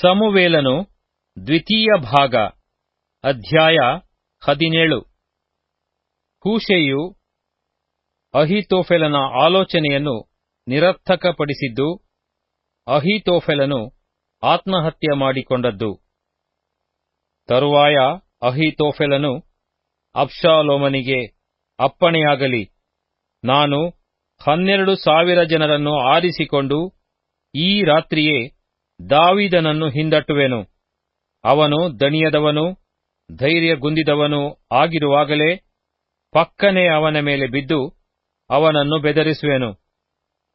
ಸಮುವೇಲನು ದ್ವಿತೀಯ ಭಾಗ, ಅಧ್ಯಾಯ ಹದಿನೇಳು. ಹೂಷೆಯು ಅಹಿತೋಫೆಲನ ಆಲೋಚನೆಯನ್ನು ನಿರರ್ಥಕಪಡಿಸಿದ್ದು, ಅಹಿತೋಫೆಲನು ಆತ್ಮಹತ್ಯೆ ಮಾಡಿಕೊಂಡದ್ದು. ತರುವಾಯ ಅಹಿತೋಫೆಲನು ಅಬ್ಷಾಲೋಮನಿಗೆ, ಅಪ್ಪಣೆಯಾಗಲಿ, ನಾನು ಹನ್ನೆರಡು ಸಾವಿರ ಜನರನ್ನು ಆರಿಸಿಕೊಂಡು ಈ ರಾತ್ರಿಯೇ ದಾವಿದನನ್ನು ಹಿಂದಟ್ಟುವೆನು. ಅವನು ದಣಿಯದವನು ಧೈರ್ಯಗುಂದಿದವನು ಆಗಿರುವಾಗಲೇ ಪಕ್ಕನೆ ಅವನ ಮೇಲೆ ಬಿದ್ದು ಅವನನ್ನು ಬೆದರಿಸುವೆನು.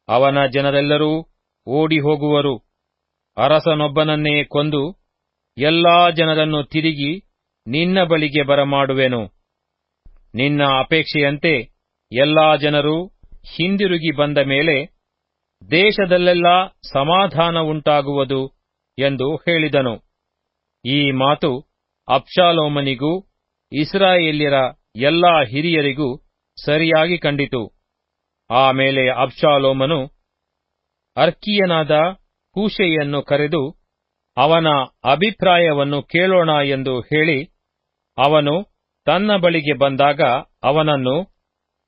ಅವನ ಜನರೆಲ್ಲರೂ ಓಡಿ ಹೋಗುವರು ಅರಸನೊಬ್ಬನನ್ನೇ ಕೊಂದು ಎಲ್ಲಾ ಜನರನ್ನು ತಿರುಗಿ ನಿನ್ನ ಬಳಿಗೆ ಬರಮಾಡುವೆನು. ನಿನ್ನ ಅಪೇಕ್ಷೆಯಂತೆ ಎಲ್ಲಾ ಜನರು ಹಿಂದಿರುಗಿ ಬಂದ ಮೇಲೆ ದೇಶದಲ್ಲೆಲ್ಲ ಸಮಾಧಾನ ಉಂಟಾಗುವುದು ಎಂದು ಹೇಳಿದನು. ಈ ಮಾತು ಅಬ್ಷಾಲೋಮನಿಗೂ ಇಸ್ರಾಯೇಲ್ಯರ ಎಲ್ಲಾ ಹಿರಿಯರಿಗೂ ಸರಿಯಾಗಿ ಕಂಡಿತು. ಆಮೇಲೆ ಅಬ್ಷಾಲೋಮನು ಅರ್ಕಿಯನಾದ ಕೂಶೆಯನ್ನು ಕರೆದು, ಅವನ ಅಭಿಪ್ರಾಯವನ್ನು ಕೇಳೋಣ ಎಂದು ಹೇಳಿ, ಅವನು ತನ್ನ ಬಳಿಗೆ ಬಂದಾಗ ಅವನನ್ನು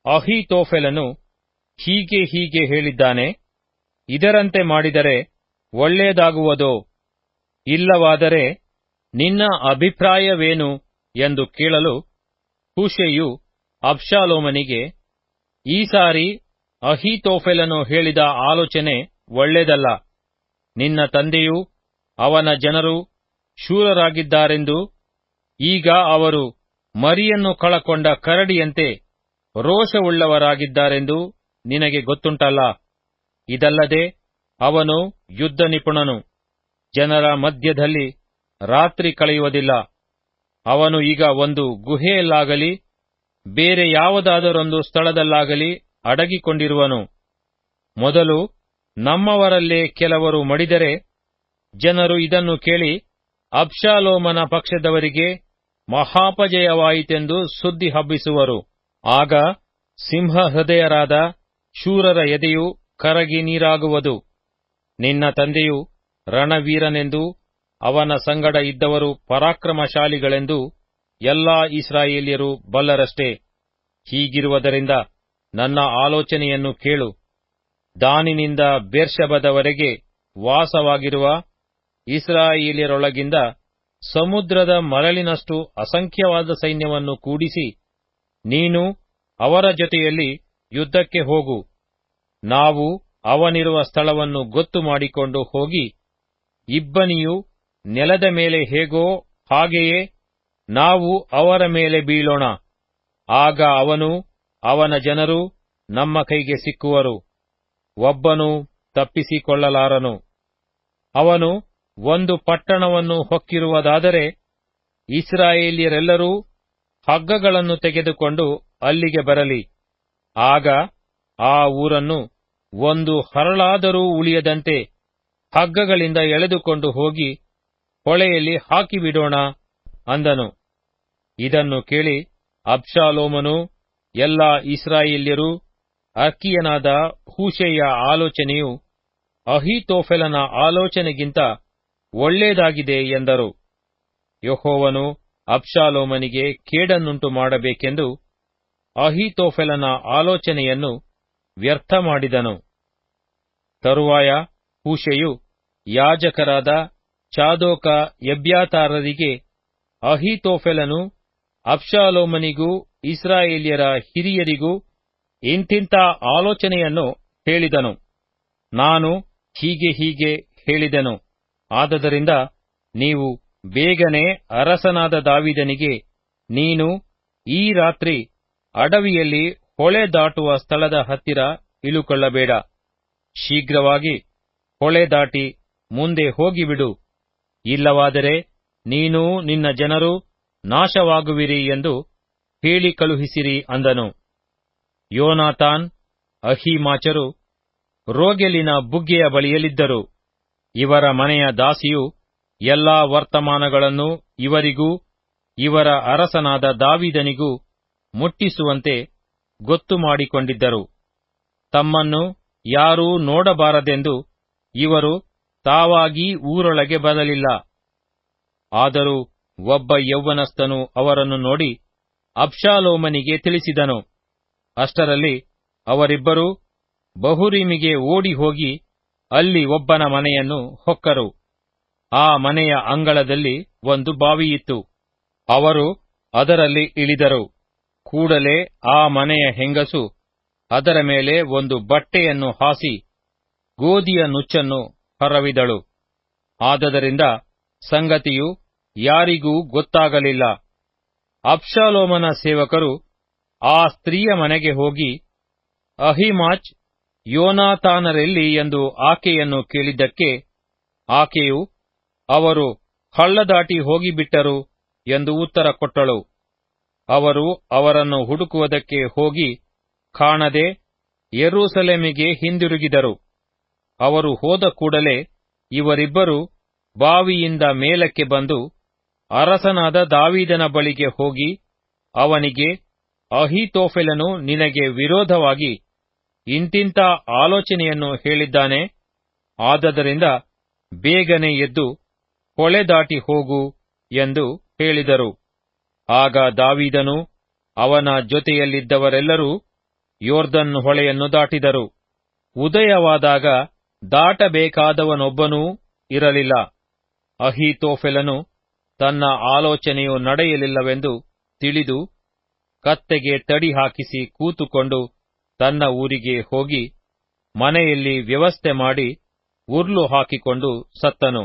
ಅಹಿತೋಫೆಲನು ಹೀಗೆ ಹೀಗೆ ಹೇಳಿದ್ದಾನೆ ಇದರಂತೆ ಮಾಡಿದರೆ ಒಳ್ಳೆಯದಾಗುವುದೋ ಇಲ್ಲವಾದರೆ ನಿನ್ನ ಅಭಿಪ್ರಾಯವೇನು ಎಂದು ಕೇಳಲು ಹುಷೆಯು ಅಬ್ಷಾಲೋಮನಿಗೆ, ಈ ಸಾರಿ ಅಹಿತೋಫೆಲನು ಹೇಳಿದ ಆಲೋಚನೆ ಒಳ್ಳೆಯದಲ್ಲ. ನಿನ್ನ ತಂದೆಯೂ ಅವನ ಜನರು ಶೂರರಾಗಿದ್ದಾರೆಂದು ಈಗ ಅವರು ಮರಿಯನ್ನು ಕಳಕೊಂಡ ಕರಡಿಯಂತೆ ರೋಷವುಳ್ಳವರಾಗಿದ್ದಾರೆಂದು ನಿನಗೆ ಗೊತ್ತುಂಟಲ್ಲ. ಇದಲ್ಲದೆ ಅವನು ಯುದ್ಧ ನಿಪುಣನು. ಜನರ ಮಧ್ಯದಲ್ಲಿ ರಾತ್ರಿ ಕಳೆಯುವುದಿಲ್ಲ. ಅವನು ಈಗ ಒಂದು ಗುಹೆಯಲ್ಲಾಗಲಿ, ಬೇರೆ ಯಾವುದಾದರೊಂದು ಸ್ಥಳದಲ್ಲಾಗಲಿ ಅಡಗಿಕೊಂಡಿರುವನು. ಮೊದಲು ನಮ್ಮವರಲ್ಲೇ ಕೆಲವರು ಮಡಿದರೆ ಜನರು ಇದನ್ನು ಕೇಳಿ ಅಪ್ಶಾಲೋಮನ ಪಕ್ಷದವರಿಗೆ ಮಹಾಪಜಯವಾಯಿತೆಂದು ಸುದ್ದಿ ಹಬ್ಬಿಸುವರು. ಆಗ ಸಿಂಹ ಹೃದಯರಾದ ಶೂರರ ಎದೆಯು ಕರಗಿ ನೀರಾಗುವುದು. ನಿನ್ನ ತಂದೆಯು ರಣವೀರನೆಂದು, ಅವನ ಸಂಗಡ ಇದ್ದವರು ಪರಾಕ್ರಮಶಾಲಿಗಳೆಂದು ಎಲ್ಲಾ ಇಸ್ರಾಯೇಲಿಯರು ಬಲ್ಲರಷ್ಟೇ. ಹೀಗಿರುವುದರಿಂದ ನನ್ನ ಆಲೋಚನೆಯನ್ನು ಕೇಳು. ದಾನಿನಿಂದ ಬೇರ್ಷಬದವರೆಗೆ ವಾಸವಾಗಿರುವ ಇಸ್ರಾಯೇಲಿಯರೊಳಗಿಂದ ಸಮುದ್ರದ ಮರಳಿನಷ್ಟು ಅಸಂಖ್ಯವಾದ ಸೈನ್ಯವನ್ನು ಕೂಡಿಸಿ, ನೀನು ಅವರ ಜೊತೆಯಲ್ಲಿ ಯುದ್ಧಕ್ಕೆ ಹೋಗು. ನಾವು ಅವನಿರುವ ಸ್ಥಳವನ್ನು ಗೊತ್ತು ಮಾಡಿಕೊಂಡು ಹೋಗಿ, ಇಬ್ಬನಿಯು ನೆಲದ ಮೇಲೆ ಹೇಗೋ ಹಾಗೆಯೇ ನಾವು ಅವರ ಮೇಲೆ ಬೀಳೋಣ. ಆಗ ಅವನು, ಅವನ ಜನರು ನಮ್ಮ ಕೈಗೆ ಸಿಕ್ಕುವರು. ಒಬ್ಬನು ತಪ್ಪಿಸಿಕೊಳ್ಳಲಾರನು. ಅವನು ಒಂದು ಪಟ್ಟಣವನ್ನು ಹೊಕ್ಕಿರುವುದಾದರೆ, ಇಸ್ರಾಯೇಲಿಯರೆಲ್ಲರೂ ಹಗ್ಗಗಳನ್ನು ತೆಗೆದುಕೊಂಡು ಅಲ್ಲಿಗೆ ಬರಲಿ. ಆಗ ಆ ಊರನ್ನು ಒಂದು ಹರಳಾದರೂ ಉಳಿಯದಂತೆ ಹಗ್ಗಗಳಿಂದ ಎಳೆದುಕೊಂಡು ಹೋಗಿ ಹೊಳೆಯಲ್ಲಿ ಹಾಕಿಬಿಡೋಣ ಅಂದನು. ಇದನ್ನು ಕೇಳಿ ಅಬ್ಷಾಲೋಮನು ಎಲ್ಲಾ ಇಸ್ರಾಯೇಲ್ಯರು, ಅರ್ಕಿಯನಾದ ಹೂಷೆಯ ಆಲೋಚನೆಯು ಅಹಿತೋಫೆಲನ ಆಲೋಚನೆಗಿಂತ ಒಳ್ಳೆಯದಾಗಿದೆ ಎಂದರು. ಯಹೋವನು ಅಬ್ಶಾಲೋಮನಿಗೆ ಕೇಡನ್ನುಂಟು ಮಾಡಬೇಕೆಂದು ಅಹಿತೋಫೆಲನ ಆಲೋಚನೆಯನ್ನು ವ್ಯರ್ಥ ಮಾಡಿದನು. ತರುವಾಯ ಹೂಷೆಯು ಯಾಜಕರಾದ ಚಾದೋಕ ಎಬ್ಯಾತಾರರಿಗೆ ಅಹಿತೋಫೆಲನು ಅಪ್ಶಾಲೋಮನಿಗೂ ಇಸ್ರಾಯೇಲ್ಯರ ಹಿರಿಯರಿಗೂ ಇಂತಿಂತ ಆಲೋಚನೆಯನ್ನು ಹೇಳಿದನು. ನಾನು ಹೀಗೆ ಹೀಗೆ ಹೇಳಿದನು. ಆದದರಿಂದ ನೀವು ಬೇಗನೆ ಅರಸನಾದ ದಾವಿದನಿಗೆ ನೀನು ಈ ರಾತ್ರಿ ಅಡವಿಯಲ್ಲಿ ಹೊಳೆ ದಾಟುವ ಸ್ಥಳದ ಹತ್ತಿರ ಇಳುಕೊಳ್ಳಬೇಡ. ಶೀಘ್ರವಾಗಿ ಹೊಳೆ ದಾಟಿ ಮುಂದೆ ಹೋಗಿಬಿಡು. ಇಲ್ಲವಾದರೆ ನೀನೂ ನಿನ್ನ ಜನರು ನಾಶವಾಗುವಿರಿ ಎಂದು ಹೇಳಿ ಕಳುಹಿಸಿರಿ ಅಂದನು. ಯೋನಾಥಾನ್ ಅಹಿಮಾಚರು ರೋಗೆಲಿನ ಬುಗ್ಗೆಯ ಬಳಿಯಲ್ಲಿದ್ದರು. ಇವರ ಮನೆಯ ದಾಸಿಯು ಎಲ್ಲಾ ವರ್ತಮಾನಗಳನ್ನು ಇವರಿಗೂ, ಇವರ ಅರಸನಾದ ದಾವಿದನಿಗೂ ಮುಟ್ಟಿಸುವಂತೆ ಗೊತ್ತು ಮಾಡಿಕೊಂಡಿದ್ದರು. ತಮ್ಮನ್ನು ಯಾರೂ ನೋಡಬಾರದೆಂದು ಇವರು ತಾವಾಗಿ ಊರೊಳಗೆ ಬರಲಿಲ್ಲ. ಆದರೂ ಒಬ್ಬ ಯೌವನಸ್ಥನು ಅವರನ್ನು ನೋಡಿ ಅಪ್ಶಾಲೋಮನಿಗೆ ತಿಳಿಸಿದನು. ಅಷ್ಟರಲ್ಲಿ ಅವರಿಬ್ಬರೂ ಬಹುರೀಮಿಗೆ ಓಡಿ ಹೋಗಿ ಅಲ್ಲಿ ಒಬ್ಬನ ಮನೆಯನ್ನು ಹೊಕ್ಕರು. ಆ ಮನೆಯ ಅಂಗಳದಲ್ಲಿ ಒಂದು ಬಾವಿಯಿತ್ತು. ಅವರು ಅದರಲ್ಲಿ ಇಳಿದರು. ಕೂಡಲೇ ಆ ಮನೆಯ ಹೆಂಗಸು ಅದರ ಮೇಲೆ ಒಂದು ಬಟ್ಟೆಯನ್ನು ಹಾಸಿ ಗೋಧಿಯ ನುಚ್ಚನ್ನು ಹರವಿದಳು. ಆದದರಿಂದ ಸಂಗತಿಯು ಯಾರಿಗೂ ಗೊತ್ತಾಗಲಿಲ್ಲ. ಅಬ್ಷಾಲೋಮನ ಸೇವಕರು ಆ ಸ್ತ್ರೀಯ ಮನೆಗೆ ಹೋಗಿ, ಅಹಿಮಾಚ್, ಯೋನಾತಾನರೆಲ್ಲಿ? ಎಂದು ಆಕೆಯನ್ನು ಕೇಳಿದ್ದಕ್ಕೆ, ಆಕೆಯು ಅವರು ಹಳ್ಳದಾಟಿ ಹೋಗಿಬಿಟ್ಟರು ಎಂದು ಉತ್ತರ ಕೊಟ್ಟಳು. ಅವರು ಅವರನ್ನು ಹುಡುಕುವುದಕ್ಕೆ ಹೋಗಿ ಕಾಣದೆ ಯೆರೂಸಲೇಮಿಗೆ ಹಿಂದಿರುಗಿದರು. ಅವರು ಹೋದ ಕೂಡಲೇ ಇವರಿಬ್ಬರು ಬಾವಿಯಿಂದ ಮೇಲಕ್ಕೆ ಬಂದು ಅರಸನಾದ ದಾವೀದನ ಬಳಿಗೆ ಹೋಗಿ ಅವನಿಗೆ, ಅಹಿತೋಫೆಲನು ನಿನಗೆ ವಿರೋಧವಾಗಿ ಇಂತಿಂತ ಆಲೋಚನೆಯನ್ನು ಹೇಳಿದ್ದಾನೆ. ಆದದರಿಂದ ಬೇಗನೆ ಎದ್ದು ಹೊಳೆ ದಾಟಿ ಹೋಗು ಎಂದು ಹೇಳಿದರು. ಆಗ ದಾವೀದನು ಅವನ ಜೊತೆಯಲ್ಲಿದ್ದವರೆಲ್ಲರೂ ಯೋರ್ದನ್ ಹೊಳೆಯನ್ನು ದಾಟಿದರು. ಉದಯವಾದಾಗ ದಾಟಬೇಕಾದವನೊಬ್ಬನೂ ಇರಲಿಲ್ಲ. ಅಹೀತೋಫೆಲನು ತನ್ನ ಆಲೋಚನೆಯು ನಡೆಯಲಿಲ್ಲವೆಂದು ತಿಳಿದು ಕತ್ತೆಗೆ ತಡಿ ಹಾಕಿಸಿ ಕೂತುಕೊಂಡು ತನ್ನ ಊರಿಗೆ ಹೋಗಿ ಮನೆಯಲ್ಲಿ ವ್ಯವಸ್ಥೆ ಮಾಡಿ ಉರ್ಲು ಹಾಕಿಕೊಂಡು ಸತ್ತನು.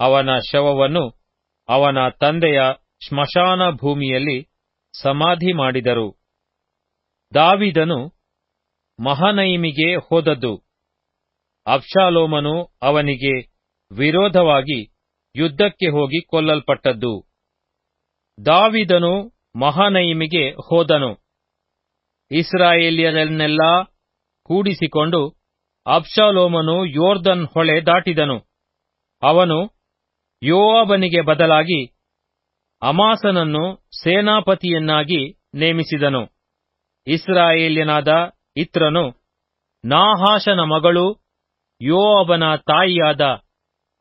ಅವನ ಶವವನ್ನು ಅವನ ತಂದೆಯ ಸ್ಮಶಾನ ಭೂಮಿಯಲ್ಲಿ ಸಮಾಧಿ ಮಾಡಿದರು. ದಾವಿದನು ಮಹಾನೈಮಿಗೆ ಹೋದದ್ದು. ಅಬ್ಷಾಲೋಮನು ಅವನಿಗೆ ವಿರೋಧವಾಗಿ ಯುದ್ಧಕ್ಕೆ ಹೋಗಿ ಕೊಲ್ಲಲ್ಪಟ್ಟದ್ದು. ದಾವಿದನು ಮಹಾನೈಮಿಗೆ ಹೋದನು. ಇಸ್ರಾಯೇಲಿಯರನ್ನೆಲ್ಲ ಕೂಡಿಸಿಕೊಂಡು ಅಬ್ಷಾಲೋಮನು ಯೋರ್ದನ್ ಹೊಳೆ ದಾಟಿದನು. ಅವನು ಯೋವಾಬನಿಗೆ ಬದಲಾಗಿ ಅಮಾಸನನ್ನು ಸೇನಾಪತಿಯನ್ನಾಗಿ ನೇಮಿಸಿದನು. ಇಸ್ರಾಯೇಲ್ಯನಾದ ಇತ್ರನು ನಾಹಾಶನ ಮಗಳು ಯೋಅಬನ ತಾಯಿಯಾದ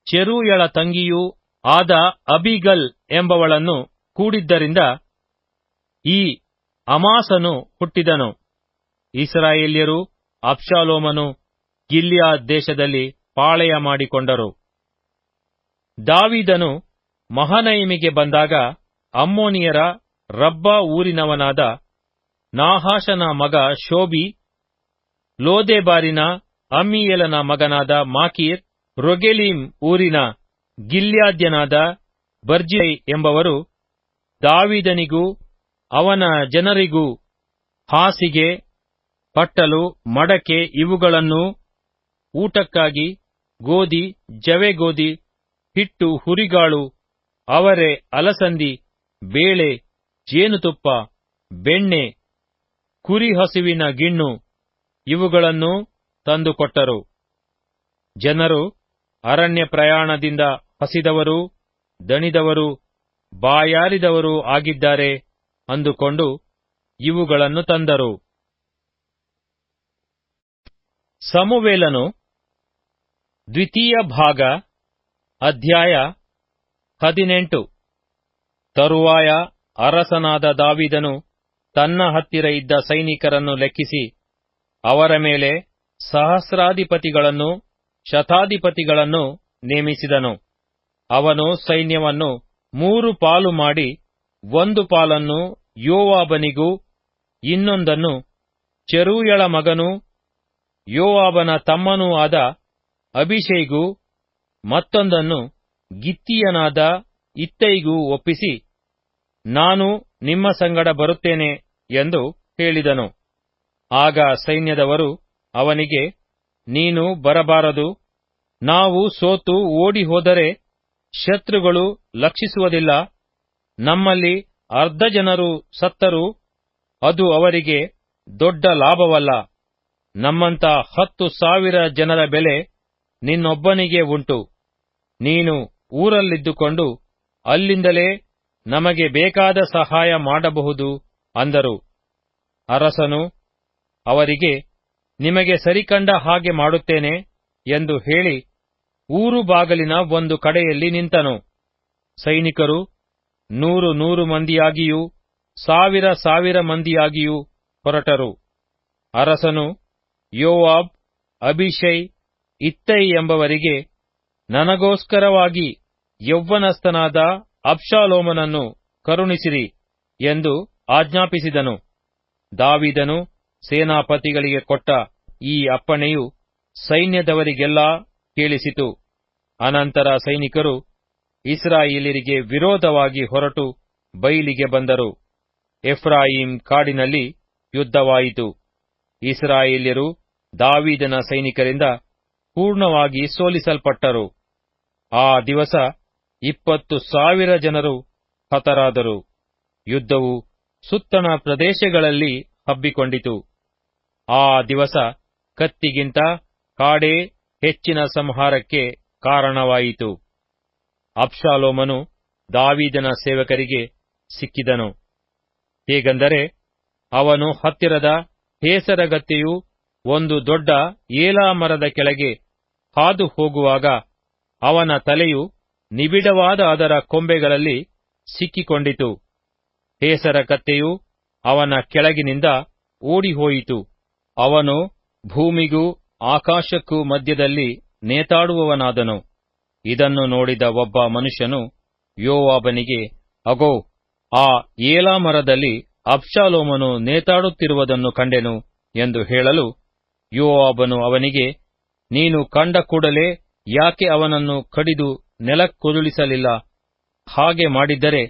ಚೆರೂಯಳ ತಂಗಿಯೂ ಆದ ಅಬಿಗಲ್ ಎಂಬವಳನ್ನು ಕೂಡಿದ್ದರಿಂದ ಈ ಅಮಾಸನು ಹುಟ್ಟಿದನು. ಇಸ್ರಾಯೇಲ್ಯರು ಅಬ್ಷಾಲೋಮನು ಗಿಲ್ಯಾ ದೇಶದಲ್ಲಿ ಪಾಳೆಯ ಮಾಡಿಕೊಂಡರು. ದಾವಿದನು ಮಹನೈಮಿಗೆ ಬಂದಾಗ ಅಮ್ಮೋನಿಯರ ರಬ್ಬ ಊರಿನವನಾದ ನಾಹಾಶನ ಮಗ ಶೋಬಿ, ಲೋದೆಬಾರಿನ ಅಮ್ಮಿಯಲನ ಮಗನಾದ ಮಾಕೀರ್, ರೊಗೆಲೀಮ್ ಊರಿನ ಗಿಲ್ಯಾದ್ಯನಾದ ಬರ್ಜಿಯೈ ಎಂಬವರು ದಾವಿದನಿಗೂ ಅವನ ಜನರಿಗೂ ಹಾಸಿಗೆ, ಪಟ್ಟಲು, ಮಡಕೆ ಇವುಗಳನ್ನು ಊಟಕ್ಕಾಗಿ ಗೋಧಿ ಜವೆಗೋಧಿ ಹಿಟ್ಟು, ಹುರಿಗಾಳು, ಅವರೆ, ಅಲಸಂದಿ, ಬೇಳೆ, ಜೇನುತುಪ್ಪ, ಬೆಣ್ಣೆ ಕುರಿ ಹಸುವಿನ ಗಿಣ್ಣು ಇವುಗಳನ್ನು ತಂದುಕೊಟ್ಟರು. ಜನರು ಅರಣ್ಯ ಪ್ರಯಾಣದಿಂದ ಹಸಿದವರು, ದಣಿದವರು, ಬಾಯಾರಿದವರು ಆಗಿದ್ದಾರೆ ಅಂದುಕೊಂಡು ಇವುಗಳನ್ನು ತಂದರು. ಸಮುವೇಲನು ದ್ವಿತೀಯ ಭಾಗ ಅಧ್ಯಾಯ ಹದಿನೆಂಟು. ತರುವಾಯ ಅರಸನಾದ ದಾವಿದನು ತನ್ನ ಹತ್ತಿರ ಇದ್ದ ಸೈನಿಕರನ್ನು ಲೆಕ್ಕಿಸಿ. ಅವರ ಮೇಲೆ ಸಹಸ್ರಾಧಿಪತಿಗಳನ್ನು, ಶತಾಧಿಪತಿಗಳನ್ನು ನೇಮಿಸಿದನು. ಅವನು ಸೈನ್ಯವನ್ನು ಮೂರು ಪಾಲು ಮಾಡಿ, ಒಂದು ಪಾಲನ್ನು ಯೋವಾಬನಿಗೂ, ಇನ್ನೊಂದನ್ನು ಚೆರೂಯಳ ಮಗನೂ, ಯೋವಾಬನ ತಮ್ಮನೂ ಆದ ಅಭಿಷೇಗೂ, ಮತ್ತೊಂದನ್ನು ಗಿತ್ತಿಯನಾದ ಇತ್ತೈಗೂ ಒಪ್ಪಿಸಿ, ನಾನು ನಿಮ್ಮ ಸಂಗಡ ಬರುತ್ತೇನೆ ಎಂದು ಹೇಳಿದನು. ಆಗ ಸೈನ್ಯದವರು ಅವನಿಗೆ, ನೀನು ಬರಬಾರದು. ನಾವು ಸೋತು ಓಡಿ ಹೋದರೆ ಶತ್ರುಗಳು ಲಕ್ಷಿಸುವುದಿಲ್ಲ. ನಮ್ಮಲ್ಲಿ ಅರ್ಧ ಜನರು ಸತ್ತರು, ಅದು ಅವರಿಗೆ ದೊಡ್ಡ ಲಾಭವಲ್ಲ. ನಮ್ಮಂತ ಹತ್ತು ಸಾವಿರ ಜನರ ಬೆಲೆ ನಿನ್ನೊಬ್ಬನಿಗೆ ಉಂಟು. ನೀನು ಊರಲ್ಲಿದ್ದುಕೊಂಡು ಅಲ್ಲಿಂದಲೇ ನಮಗೆ ಬೇಕಾದ ಸಹಾಯ ಮಾಡಬಹುದು ಅಂದರು. ಅರಸನು, ಅವರಿಗೆ, ನಿಮಗೆ ಸರಿಕಂಡ ಹಾಗೆ ಮಾಡುತ್ತೇನೆ ಎಂದು ಹೇಳಿ ಊರು ಬಾಗಲಿನ ಒಂದು ಕಡೆಯಲ್ಲಿ ನಿಂತನು. ಸೈನಿಕರು ನೂರು ನೂರು ಮಂದಿಯಾಗಿಯೂ ಸಾವಿರ ಸಾವಿರ ಮಂದಿಯಾಗಿಯೂ ಹೊರಟರು. ಅರಸನು, ಯೋವಾಬ್, ಅಭಿಷೈ, ಇತ್ತೈ ಎಂಬವರಿಗೆ ನನಗೋಸ್ಕರವಾಗಿ ಯೌವನಸ್ಥನಾದ ಅಬ್ಷಾಲೋಮನನ್ನು ಕರುಣಿಸಿರಿ ಎಂದು ಆಜ್ಞಾಪಿಸಿದನು. ದಾವಿದನು ಸೇನಾಪತಿಗಳಿಗೆ ಕೊಟ್ಟ ಈ ಅಪ್ಪಣೆಯು ಸೈನ್ಯದವರಿಗೆಲ್ಲ ಕೇಳಿಸಿತು. ಅನಂತರ ಸೈನಿಕರು ಇಸ್ರಾಯೇಲರಿಗೆ ವಿರೋಧವಾಗಿ ಹೊರಟು ಬೈಲಿಗೆ ಬಂದರು. ಎಫ್ರಾಯಿಂ ಕಾಡಿನಲ್ಲಿ ಯುದ್ಧವಾಯಿತು. ಇಸ್ರಾಯೇಲ್ಯರು ದಾವಿದನ ಸೈನಿಕರಿಂದ ಪೂರ್ಣವಾಗಿ ಸೋಲಿಸಲ್ಪಟ್ಟರು. ಆ ದಿವಸ ಇಪ್ಪತ್ತು ಸಾವಿರ ಜನರು ಹತರಾದರು. ಯುದ್ಧವು ಸುತ್ತಣ ಪ್ರದೇಶಗಳಲ್ಲಿ ಹಬ್ಬಿಕೊಂಡಿತು. ಆ ದಿವಸ ಕತ್ತಿಗಿಂತ ಕಾಡೇ ಹೆಚ್ಚಿನ ಸಂಹಾರಕ್ಕೆ ಕಾರಣವಾಯಿತು. ಅಬ್ಷಾಲೋಮನು ದಾವಿದನ ಸೇವಕರಿಗೆ ಸಿಕ್ಕಿದನು. ಹೇಗೆಂದರೆ ಅವನು ಹತ್ತಿರದ ಹೇಸರಗತ್ತೆಯು ಒಂದು ದೊಡ್ಡ ಏಲಾ ಮರದ ಕೆಳಗೆ ಹಾದು ಹೋಗುವಾಗ ಅವನ ತಲೆಯು ನಿಬಿಡವಾದ ಅದರ ಕೊಂಬೆಗಳಲ್ಲಿ ಸಿಕ್ಕಿಕೊಂಡಿತು. ಹೇಸರ ಕತ್ತೆಯು ಅವನ ಕೆಳಗಿನಿಂದ ಓಡಿಹೋಯಿತು. ಅವನು ಭೂಮಿಗೂ ಆಕಾಶಕ್ಕೂ ಮಧ್ಯದಲ್ಲಿ ನೇತಾಡುವವನಾದನು. ಇದನ್ನು ನೋಡಿದ ಒಬ್ಬ ಮನುಷ್ಯನು ಯೋವಾಬನಿಗೆ, ಅಗೋ, ಆ ಏಲಾ ಮರದಲ್ಲಿ ನೇತಾಡುತ್ತಿರುವುದನ್ನು ಕಂಡೆನು ಎಂದು ಹೇಳಲು ಯೋವಾಬನು ಅವನಿಗೆ, ನೀನು ಕಂಡ ಕೂಡಲೇ ಯಾಕೆ ಅವನನ್ನು ಕಡಿದು ನೆಲಕ್ಕುರುಳಿಸಲಿಲ್ಲ ಹಾಗೆ ಮಾಡಿದ್ದರೆ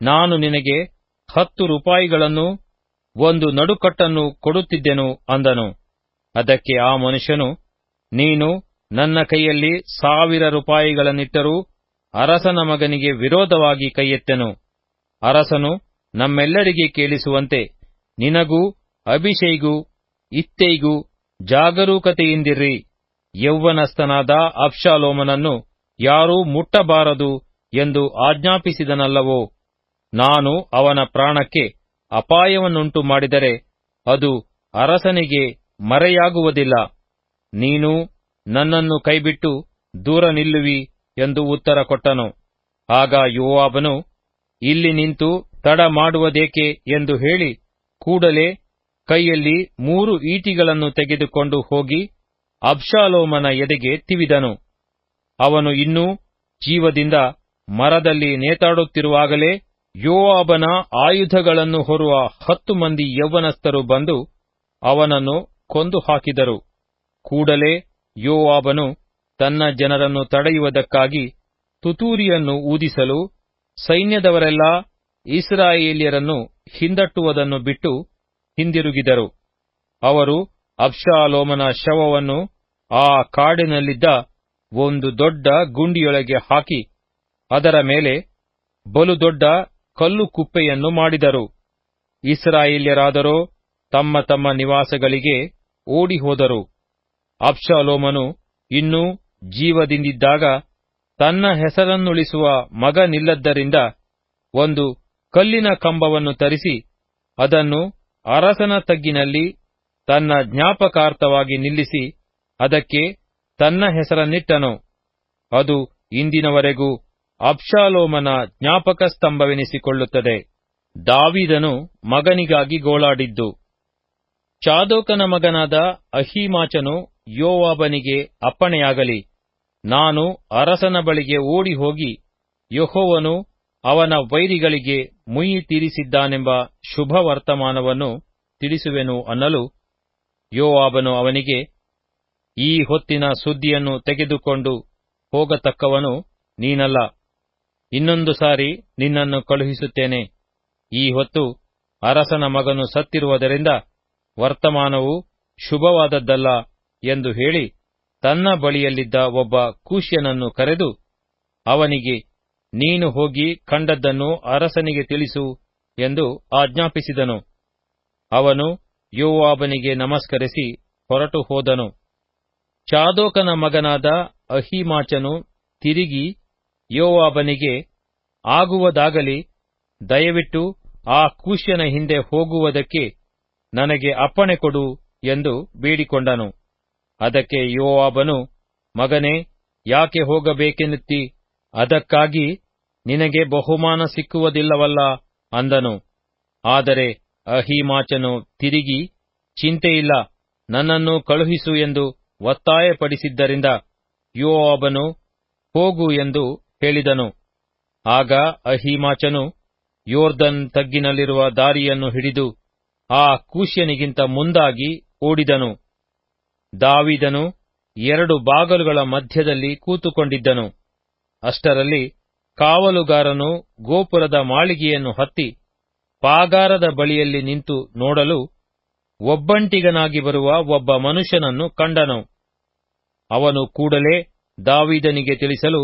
ನಾನು ನಿನಗೆ ಹತ್ತು ರೂಪಾಯಿಗಳನ್ನು ಒಂದು ನಡುಕಟ್ಟನ್ನು ಕೊಡುತ್ತಿದ್ದೆನು ಅಂದನು. ಅದಕ್ಕೆ ಆ ಮನುಷ್ಯನು, ನೀನು ನನ್ನ ಕೈಯಲ್ಲಿ ಸಾವಿರ ರೂಪಾಯಿಗಳನ್ನಿಟ್ಟರೂ ಅರಸನ ಮಗನಿಗೆ ವಿರೋಧವಾಗಿ ಕೈಯೆತ್ತೆನು. ಅರಸನು ನಮ್ಮೆಲ್ಲರಿಗೆ ಕೇಳಿಸುವಂತೆ, ನಿನಗೂ ಅಭಿಷೇಗೂ ಇತ್ತೈಗೂ ಜಾಗರೂಕತೆಯಿಂದಿರ್ರಿ ಯೌವನಸ್ಥನಾದ ಅಬ್ಷಾಲೋಮನನ್ನು ಯಾರೂ ಮುಟ್ಟಬಾರದು ಎಂದು ಆಜ್ಞಾಪಿಸಿದನಲ್ಲವೋ? ನಾನು ಅವನ ಪ್ರಾಣಕ್ಕೆ ಅಪಾಯವನ್ನುಂಟು ಮಾಡಿದರೆ ಅದು ಅರಸನಿಗೆ ಮರೆಯಾಗುವುದಿಲ್ಲ. ನೀನು ನನ್ನನ್ನು ಕೈಬಿಟ್ಟು ದೂರ ನಿಲ್ಲುವಿ ಎಂದು ಉತ್ತರ ಕೊಟ್ಟನು. ಆಗ ಯೋವಾಬನು, ಇಲ್ಲಿ ನಿಂತು ತಡ ಮಾಡುವುದೇಕೆ ಎಂದು ಹೇಳಿ ಕೂಡಲೇ ಕೈಯಲ್ಲಿ ಮೂರು ಈಟಿಗಳನ್ನು ತೆಗೆದುಕೊಂಡು ಹೋಗಿ ಅಬ್ಶಾಲೋಮನ ಎದೆಗೆ ತಿವಿದನು. ಅವನು ಇನ್ನೂ ಜೀವದಿಂದ ಮರದಲ್ಲಿ ನೇತಾಡುತ್ತಿರುವಾಗಲೇ ಯೋವಾಬನ ಆಯುಧಗಳನ್ನು ಹೊರುವ ಹತ್ತು ಮಂದಿ ಯೌವನಸ್ಥರು ಬಂದು ಅವನನ್ನು ಕೊಂದು ಹಾಕಿದರು. ಕೂಡಲೇ ಯೋವಾಬನು ತನ್ನ ಜನರನ್ನು ತಡೆಯುವುದಕ್ಕಾಗಿ ತುತೂರಿಯನ್ನು ಊದಿಸಲು ಸೈನ್ಯದವರೆಲ್ಲ ಇಸ್ರಾಯೇಲಿಯರನ್ನು ಹಿಂದಟ್ಟುವುದನ್ನು ಬಿಟ್ಟು ಹಿಂದಿರುಗಿದರು. ಅವರು ಅಬ್ಷಾಲೋಮನ ಶವವನ್ನು ಆ ಕಾಡಿನಲ್ಲಿದ್ದ ಒಂದು ದೊಡ್ಡ ಗುಂಡಿಯೊಳಗೆ ಹಾಕಿ, ಅದರ ಮೇಲೆ ಬಲು ದೊಡ್ಡ ಕಲ್ಲು ಕುಪ್ಪೆಯನ್ನು ಮಾಡಿದರು. ಇಸ್ರಾಯೇಲ್ಯರಾದರೋ ತಮ್ಮ ತಮ್ಮ ನಿವಾಸಗಳಿಗೆ ಓಡಿಹೋದರು. ಅಬ್ಷಾಲೋಮನು ಇನ್ನೂ ಜೀವದಿಂದಿದ್ದಾಗ ತನ್ನ ಹೆಸರನ್ನುಳಿಸುವ ಮಗನಿಲ್ಲದ್ದರಿಂದ ಒಂದು ಕಲ್ಲಿನ ಕಂಬವನ್ನು ತರಿಸಿ, ಅದನ್ನು ಅರಸನ ತಗ್ಗಿನಲ್ಲಿ ತನ್ನ ಜ್ಞಾಪಕಾರ್ಥವಾಗಿ ನಿಲ್ಲಿಸಿ, ಅದಕ್ಕೆ ತನ್ನ ಹೆಸರನ್ನಿಟ್ಟನು. ಅದು ಇಂದಿನವರೆಗೂ ಅಬ್ಷಾಲೋಮನ ಜ್ಞಾಪಕ ಸ್ತಂಭವೆನಿಸಿಕೊಳ್ಳುತ್ತದೆ. ದಾವಿದನು ಮಗನಿಗಾಗಿ ಗೋಳಾಡಿದ್ದು. ಚಾದೋಕನ ಮಗನಾದ ಅಹೀಮಾಚನು ಯೋವಾಬನಿಗೆ ಅಪ್ಪಣೆಯಾಗಲಿ. ನಾನು ಅರಸನ ಬಳಿಗೆ ಓಡಿ ಹೋಗಿ ಯೆಹೋವನು ಅವನ ವೈರಿಗಳಿಗೆ ಮುಯಿ ತೀರಿಸಿದ್ದಾನೆಂಬ ಶುಭ ವರ್ತಮಾನವನ್ನು ತಿಳಿಸುವೆನು ಅನ್ನಲು ಯೋವಾಬನು ಅವನಿಗೆ ಈ ಹೊತ್ತಿನ ಸುದ್ದಿಯನ್ನು ತೆಗೆದುಕೊಂಡು ಹೋಗತಕ್ಕವನು ನೀನಲ್ಲ. ಇನ್ನೊಂದು ಸಾರಿ ನಿನ್ನನ್ನು ಕಳುಹಿಸುತ್ತೇನೆ. ಈ ಹೊತ್ತು ಅರಸನ ಮಗನು ಸತ್ತಿರುವುದರಿಂದ ವರ್ತಮಾನವು ಶುಭವಾದದ್ದಲ್ಲ ಎಂದು ಹೇಳಿ ತನ್ನ ಬಳಿಯಲ್ಲಿದ್ದ ಒಬ್ಬ ಕೂಶ್ಯನನ್ನು ಕರೆದು, ಅವನಿಗೆ, ನೀನು ಹೋಗಿ ಕಂಡದ್ದನ್ನು ಅರಸನಿಗೆ ತಿಳಿಸು ಎಂದು ಆಜ್ಞಾಪಿಸಿದನು. ಅವನು ಯೋವಾಬನಿಗೆ ನಮಸ್ಕರಿಸಿ ಹೊರಟು ಹೋದನು ಚಾದೋಕನ ಮಗನಾದ ಅಹಿಮಾಚನು ತಿರುಗಿ ಯೋವಾಬನಿಗೆ, ಆಗುವುದಾಗಲಿ, ದಯವಿಟ್ಟು ಆ ಕೂಶ್ಯನ ಹಿಂದೆ ಹೋಗುವುದಕ್ಕೆ ನನಗೆ ಅಪ್ಪಣೆ ಕೊಡು ಎಂದು ಬೇಡಿಕೊಂಡನು. ಅದಕ್ಕೆ ಯೋವಾಬನು, ಮಗನೇ, ಯಾಕೆ ಹೋಗಬೇಕೆನ್ನುತ್ತಿ? ಅದಕ್ಕಾಗಿ ನಿನಗೆ ಬಹುಮಾನ ಸಿಕ್ಕುವುದಿಲ್ಲವಲ್ಲ ಅಂದನು. ಆದರೆ ಅಹಿಮಾಚನು ತಿರುಗಿ, ಚಿಂತೆಯಿಲ್ಲ, ನನ್ನನ್ನು ಕಳುಹಿಸು ಎಂದು ಒತ್ತಾಯಪಡಿಸಿದ್ದರಿಂದ ಯೋವಾಬನು ಹೋಗು ಎಂದು ಹೇಳಿದನು. ಆಗ ಅಹಿಮಾಚನು ಯೋರ್ದನ್ ತಗ್ಗಿನಲ್ಲಿರುವ ದಾರಿಯನ್ನು ಹಿಡಿದು ಆ ಕೂಶ್ಯನಿಗಿಂತ ಮುಂದಾಗಿ ಓಡಿದನು. ದಾವಿದನು ಎರಡು ಬಾಗಲುಗಳ ಮಧ್ಯದಲ್ಲಿ ಕೂತುಕೊಂಡಿದ್ದನು. ಅಷ್ಟರಲ್ಲಿ ಕಾವಲುಗಾರನು ಗೋಪುರದ ಮಾಳಿಗೆಯನ್ನು ಹತ್ತಿ ಪಾಗಾರದ ಬಳಿಯಲ್ಲಿ ನಿಂತು ನೋಡಲು ಒಬ್ಬಂಟಿಗನಾಗಿ ಬರುವ ಒಬ್ಬ ಮನುಷ್ಯನನ್ನು ಕಂಡನು. ಅವನು ಕೂಡಲೇ ದಾವಿದನಿಗೆ ತಿಳಿಸಲು,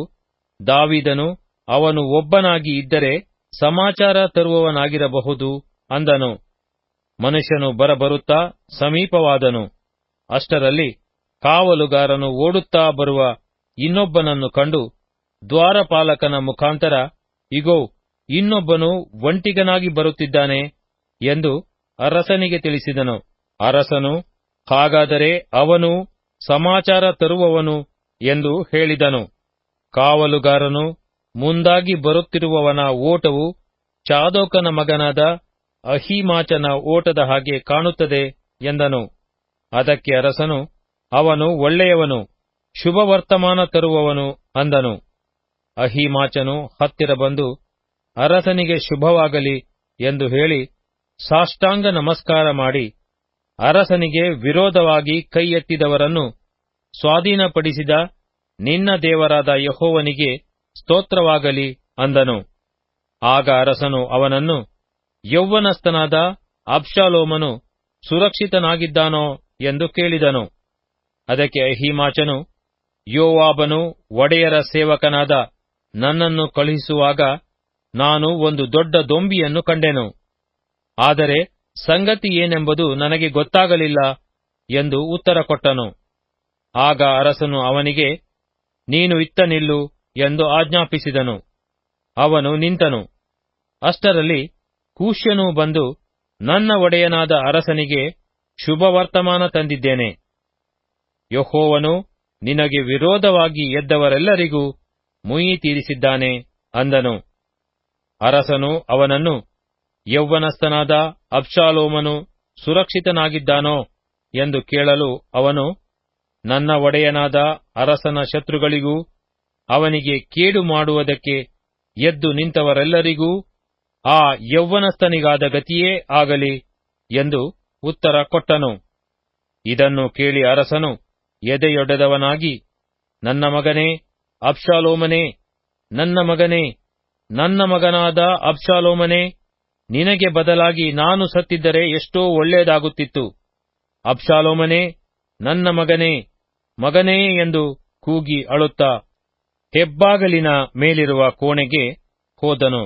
ದಾವಿದನು ಅವನು ಒಬ್ಬನಾಗಿ ಇದ್ದರೆ ಸಮಾಚಾರ ತರುವವನಾಗಿರಬಹುದು ಅಂದನು. ಮನುಷ್ಯನು ಬರಬರುತ್ತಾ ಸಮೀಪವಾದನು. ಅಷ್ಟರಲ್ಲಿ ಕಾವಲುಗಾರನು ಓಡುತ್ತಾ ಬರುವ ಇನ್ನೊಬ್ಬನನ್ನು ಕಂಡು ದ್ವಾರಪಾಲಕನ ಮುಖಾಂತರ, ಇಗೋ, ಇನ್ನೊಬ್ಬನು ಒಂಟಿಗನಾಗಿ ಬರುತ್ತಿದ್ದಾನೆ ಎಂದು ಅರಸನಿಗೆ ತಿಳಿಸಿದನು. ಅರಸನು, ಹಾಗಾದರೆ ಅವನು ಸಮಾಚಾರ ತರುವವನು ಎಂದು ಹೇಳಿದನು. ಕಾವಲುಗಾರನು, ಮುಂದಾಗಿ ಬರುತ್ತಿರುವವನ ಓಟವು ಚಾದೋಕನ ಮಗನಾದ ಅಹಿಮಾಚನ ಓಟದ ಹಾಗೆ ಕಾಣುತ್ತದೆ ಎಂದನು. ಅದಕ್ಕೆ ಅರಸನು, ಅವನು ಒಳ್ಳೆಯವನು ಶುಭ ವರ್ತಮಾನ ತರುವವನು ಅಂದನು. ಅಹಿಮಾಚನು ಹತ್ತಿರ ಬಂದು, ಅರಸನಿಗೆ ಶುಭವಾಗಲಿ ಎಂದು ಹೇಳಿ ಸಾಷ್ಟಾಂಗ ನಮಸ್ಕಾರ ಮಾಡಿ ಅರಸನಿಗೆ ವಿರೋಧವಾಗಿ ಕೈ ಎತ್ತಿದವರನ್ನು ಸ್ವಾಧೀನಪಡಿಸಿದ ನಿನ್ನ ದೇವರಾದ ಯಹೋವನಿಗೆ ಸ್ತೋತ್ರವಾಗಲಿ ಅಂದನು. ಆಗ ಅರಸನು ಅವನನ್ನು, ಯೌವನಸ್ಥನಾದ ಅಬ್ಷಾಲೋಮನು ಸುರಕ್ಷಿತನಾಗಿದ್ದಾನೋ ಎಂದು ಕೇಳಿದನು. ಅದಕ್ಕೆ ಅಹಿಮಾಚನು, ಯೋವಾಬನು ಒಡೆಯರ ಸೇವಕನಾದ ನನ್ನನ್ನು ಕಳುಹಿಸುವಾಗ ನಾನು ಒಂದು ದೊಡ್ಡ ದೊಂಬಿಯನ್ನು ಕಂಡೆನು. ಆದರೆ ಸಂಗತಿ ಏನೆಂಬುದು ನನಗೆ ಗೊತ್ತಾಗಲಿಲ್ಲ ಎಂದು ಉತ್ತರ ಕೊಟ್ಟನು. ಆಗ ಅರಸನು ಅವನಿಗೆ, ನೀನು ಇತ್ತ ನಿಲ್ಲು ಎಂದು ಆಜ್ಞಾಪಿಸಿದನು. ಅವನು ನಿಂತನು. ಅಷ್ಟರಲ್ಲಿ ಕೂಶ್ಯನೂ ಬಂದು, ನನ್ನ ಒಡೆಯನಾದ ಅರಸನಿಗೆ ಶುಭ ವರ್ತಮಾನ ತಂದಿದ್ದೇನೆ. ಯಹೋವನು ನಿನಗೆ ವಿರೋಧವಾಗಿ ಎದ್ದವರೆಲ್ಲರಿಗೂ ಮುಯಿ ತೀರಿಸಿದ್ದಾನೆ ಅಂದನು. ಅರಸನು ಅವನನ್ನು ಯೌವನಸ್ಥನಾದ ಅಬ್ಷಾಲೋಮನು ಸುರಕ್ಷಿತನಾಗಿದ್ದಾನೋ ಎಂದು ಕೇಳಲು ಅವನು, ನನ್ನ ಒಡೆಯನಾದ ಅರಸನ ಶತ್ರುಗಳಿಗೂ ಅವನಿಗೆ ಕೇಡು ಮಾಡುವುದಕ್ಕೆ ಎದ್ದು ನಿಂತವರೆಲ್ಲರಿಗೂ ಆ ಯೌವನಸ್ಥನಿಗಾದ ಗತಿಯೇ ಆಗಲಿ ಎಂದು ಉತ್ತರ ಕೊಟ್ಟನು. ಇದನ್ನು ಕೇಳಿ ಅರಸನು, ಎದೆಯೊಡೆದವನಾಗಿ, ನನ್ನ ಮಗನೇ, ಅಬ್ಷಾಲೋಮನೇ, ನನ್ನ ಮಗನೇ, ನನ್ನ ಮಗನಾದ ಅಬ್ಷಾಲೋಮನೇ ನಿನಗೆ ಬದಲಾಗಿ ನಾನು ಸತ್ತಿದ್ದರೆ ಎಷ್ಟೋ ಒಳ್ಳೆಯದಾಗುತ್ತಿತ್ತು. ಅಬ್ಷಾಲೋಮನೇ, ನನ್ನ ಮಗನೇ ಮಗನೇ ಎಂದು ಕೂಗಿ ಅಳುತ್ತಾ ಹೆಬ್ಬಾಗಲಿನ ಮೇಲಿರುವ ಕೋಣೆಗೆ ಹೋದನು.